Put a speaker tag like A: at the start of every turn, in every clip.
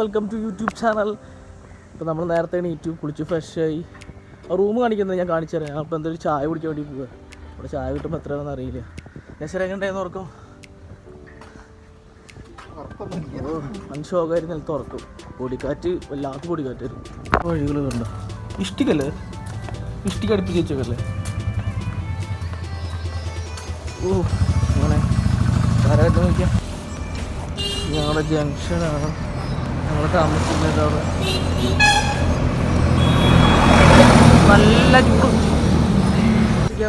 A: Welcome to YouTube channel ഇപ്പോൾ നമ്മൾ നേരത്തെ എണീറ്റു കുളിച്ച് ഫ്രഷായി റൂം കാണിക്കുന്നത് ഞാൻ കാണിച്ചു തരാം അപ്പോൾ എന്തൊരു ചായ കുടിക്കാൻ വേണ്ടി പോവുക അവിടെ ചായ കിട്ടുമ്പോൾ എത്രയാണെന്ന് അറിയില്ല. നശര എങ്ങനെയായിരുന്നു ഉറക്കം? മനുഷ്യ നിലത്ത് ഉറക്കും. പൊടിക്കാറ്റ് വല്ലാത്ത പൊടിക്കാറ്റ് വരും വഴികൾ കണ്ട? ഇഷ്ടിക്കല്ലേ ഇഷ്ടിക്ക് അടുപ്പിച്ച് വെച്ചേക്കല്ലേ? ഓ അങ്ങനെ. ആരായിട്ട് നോക്കിയാൽ ഞങ്ങളുടെ ജംഗ്ഷനാണ് ഞങ്ങൾ താമസിക്കുന്നത് അവിടെ. നല്ല ചൂട്.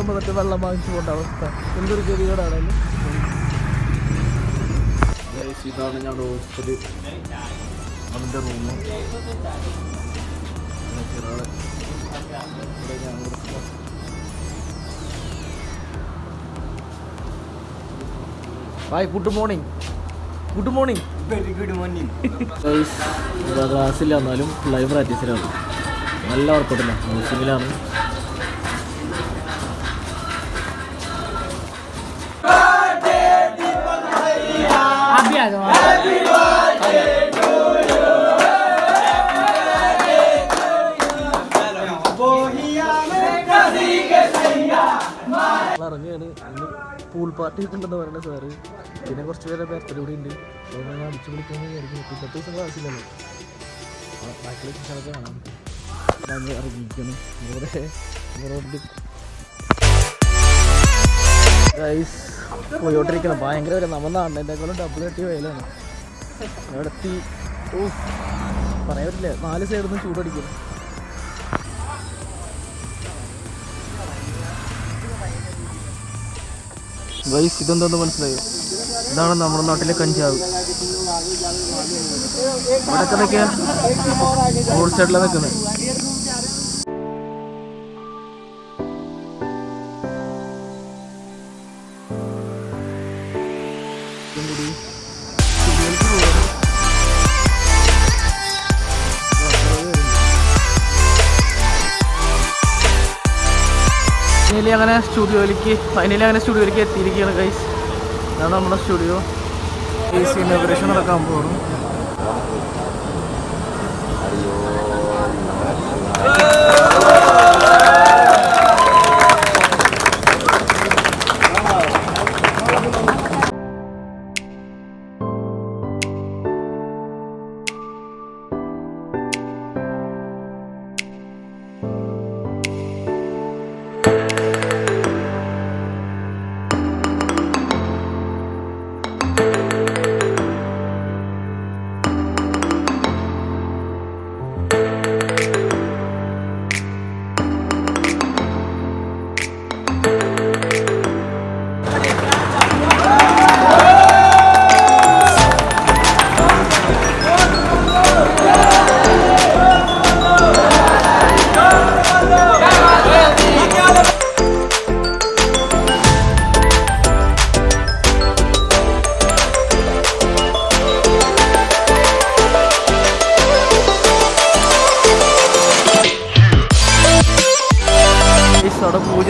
A: മറ്റേ വെള്ളം വാങ്ങിച്ചു പോകേണ്ട അവസ്ഥ. എന്തൊരു ഗതികേടാണല്ലോ ഇതാണ് ഞങ്ങളുടെ ഹോസ്റ്റൽ അവന്റെ room bye good
B: morning good morning
A: ക്ലാസ്സില്ല എന്നാലും ലൈവ് പ്രാക്ടീസിലാണ് നല്ല വർക്കൗട്ടില്ല
C: നഴ്സിംഗിലാണ്
A: ഇറങ്ങുകയാണ് പൂൾ പാർട്ടി ഉണ്ടെന്ന് പറയുന്നത് സാറ്. പിന്നെ കുറച്ച് പേരെ ബർത്ത്ഡേ കൂടി ഉണ്ട്. അതുകൊണ്ട് അടിച്ചു പിടിക്കാൻ വിചാരിക്കുന്നു. പിന്നത്തെ ദിവസം ക്ലാസ്സില്ലല്ലോ. ബാക്കിയുള്ള ശിക്ഷണമൊക്കെ കാണാം. ഞാൻ ഇറങ്ങിയിരിക്കുന്നു. ഇവിടെ പോയോട്ടിരിക്കണം ഭയങ്കര വില നമ്മൾ നാടിനേക്കാളും ഡബിൾ കെട്ടി വയലാണ്. അവിടെ ഓ പറയാൻ പറ്റില്ല. നാല് സൈഡിൽ നിന്ന് ചൂടടിക്കുന്നു ഗൈസ് ഇതെന്താന്ന് മനസ്സിലായോ? ഇതാണ് നമ്മുടെ നാട്ടിലെ കഞ്ചാവ്. ഇവിടെയൊക്കെ നിൽക്കുക റോഡ് സൈഡിലാണ് നിൽക്കുന്നത്. ഫൈനലി അങ്ങനെ സ്റ്റുഡിയോയിലേക്ക് ഫൈനലി അങ്ങനെ സ്റ്റുഡിയോയിലേക്ക് എത്തിയിരിക്കുകയാണ് ഗൈസ് ഇതാണ് നമ്മുടെ സ്റ്റുഡിയോ. ഗൈസ് ഇനോഗ്രേഷൻ നടക്കാൻ പോകുന്നു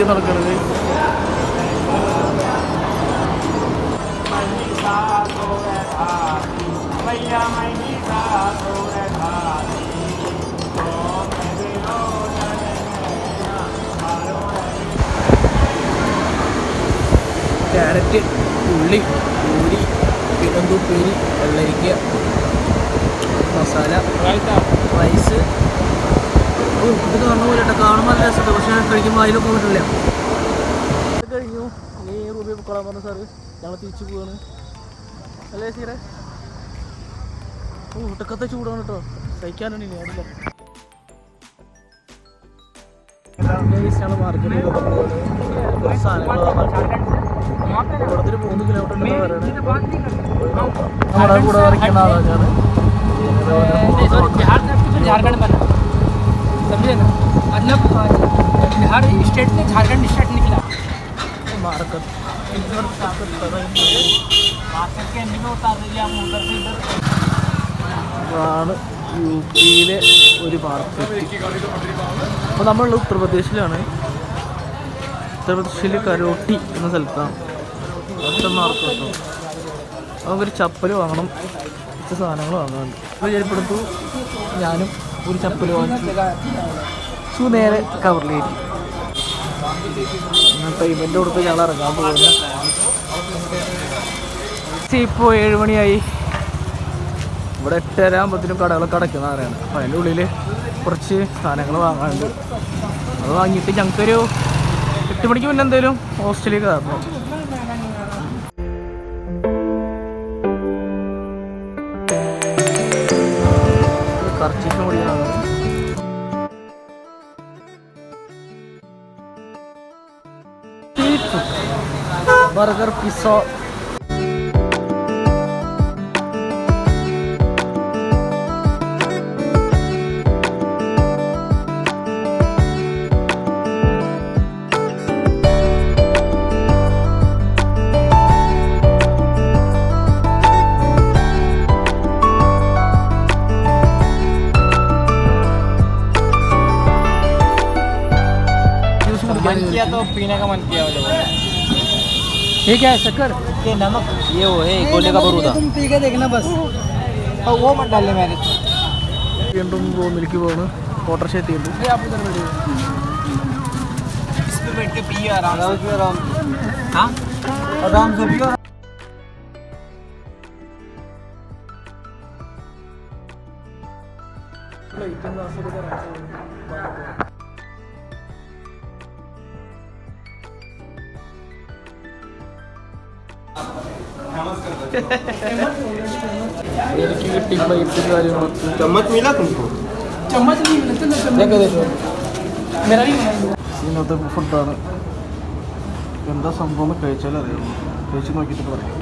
A: പൂജ നടക്കുന്നത്. ക്യാരറ്റ് ഉള്ളി പൂരി പിന്നെന്തോ ഉപ്പേരി വെള്ളരിക്ക മസാല റൈസ് ഇത് പറഞ്ഞ കാണുമ്പോൾ നല്ല രസമുണ്ട്. പക്ഷേ കഴിക്കുമ്പോൾ അതിലൊക്കെ പോയിട്ടില്ല കഴിഞ്ഞു. ഇനി റൂബി കൊള്ളാൻ പറഞ്ഞു സാറ് ഞങ്ങൾ തിരിച്ചു പോവാണ്. അല്ലേ സീറെ ഓ ഒട്ടക്കത്തെ ചൂടാണ് കേട്ടോ. സഹിക്കാനാണ് ഇനി അടില്ല ഞങ്ങൾ മൂന്ന് കിലോമീറ്റർ
C: ഞാൻ समझे ना मतलब बिहार स्टेट से झारखंड स्टेट निकला
A: മാർക്കറ്റ്
C: मार्केट के एंड में उतार दीजिए हम उधर से इधर
A: ആണ് യു പിയിലെ ഒരു മാർക്കറ്റ് അപ്പോൾ നമ്മളുള്ള ഉത്തർപ്രദേശിലാണ് ഉത്തർപ്രദേശിൽ കരോട്ടി എന്ന സ്ഥലത്താണ് അടുത്ത മാർക്കറ്റ് നമുക്കൊരു ചപ്പൽ വാങ്ങണം കുറച്ച് സാധനങ്ങൾ വാങ്ങാനുണ്ട് അപ്പോൾ ചെരുപ്പെടുത്തു ഞാനും ഒരു ചപ്പൽ വാങ്ങിച്ചു ഷൂ നേരെ കവറിലേക്ക്. പേയ്മെന്റ് കൊടുത്ത് ഞങ്ങൾ ഇറങ്ങാൻ പോകുന്നു. ഇപ്പോൾ ഏഴ് മണിയായി. ഇവിടെ എട്ടര ആകുമ്പോഴത്തേനും കടകളൊക്കെ അടയ്ക്കുന്ന അറിയാണ് അപ്പം അതിന്റെ ഉള്ളിൽ കുറച്ച് സാധനങ്ങൾ വാങ്ങാനുണ്ട്. അത് വാങ്ങിയിട്ട് ഞങ്ങൾക്കൊരു എട്ട് മണിക്ക് മുന്നേ എന്തെങ്കിലും ഹോസ്റ്റലിൽ കയറണം.
B: burger
A: pisau
B: Mantia atau pina ke mantia udah.
C: ये क्या है शक्कर
B: ये नमक ये वो है गोले का बरूदा
C: तुम पी के देखना बस
B: और वो मत डालने मैंने
A: വീണ്ടും റൂമിലേക്ക് പോകുന്നു ഓട്ടർഷ എത്തിയിട്ടുണ്ട്
C: ये
B: चम्मच मिला तुमको
C: चम्मच नहीं मिलते ना चम्मच
A: ഇതൊക്കെ തരുമോ?
C: मेरा भी बनाइए
A: ഇന്നത്തെ ഫുഡാണ് എന്താ സംഭവം എന്ന് കഴിച്ചാൽ അറിയാം കഴിച്ച് നോക്കിയിട്ട് പറയാം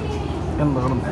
A: എന്താണെന്ന്